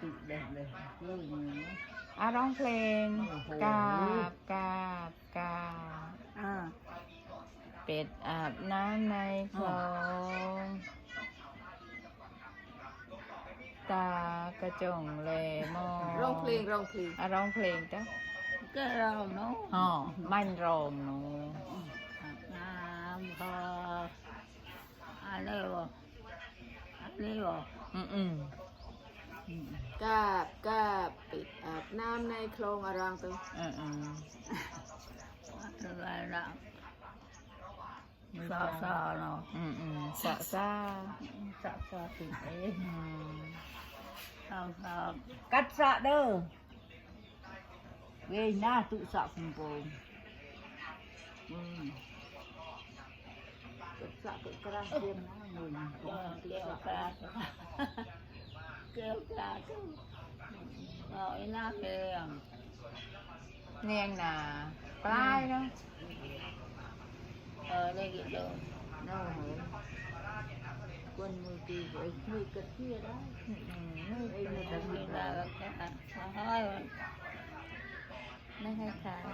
ติดเด็ดเลยเรื่องนี้อะร้องเพลงโอ้โหกาบกาบกาบอ่าเป็ดอาบน้ำในคลองตากระจงเลมองร้องเพลงร้องเพลงอะร้องเพลงจ้ะก็เราเนาะอ๋อมันโรงหนูน้ำพออะไรวะอะไรวะอืมอืม กาบกาบปิดอาบน้ำในคลองอรังตึงอืมอืมอะไรนะซาซาเนาะอืมอืมสะซาซาซาติดเองอืมซาซากัดสะเด้อเว้ยหน้าตุสะคุมโปงอืมกดสะกดกระเทียมนะมึงเกี่ยวเกี่ยวกาเกี่ยวกาเอาไอ้หน้าเมียงเนียงนาปลายเนาะ เออได้กี่เดือนน่าเหรอ quân mùi kỳ vậy mùi cực kia đó อืมอืม mùi mùi cực kia là cái à hơi rồi ไม่ให้ขาย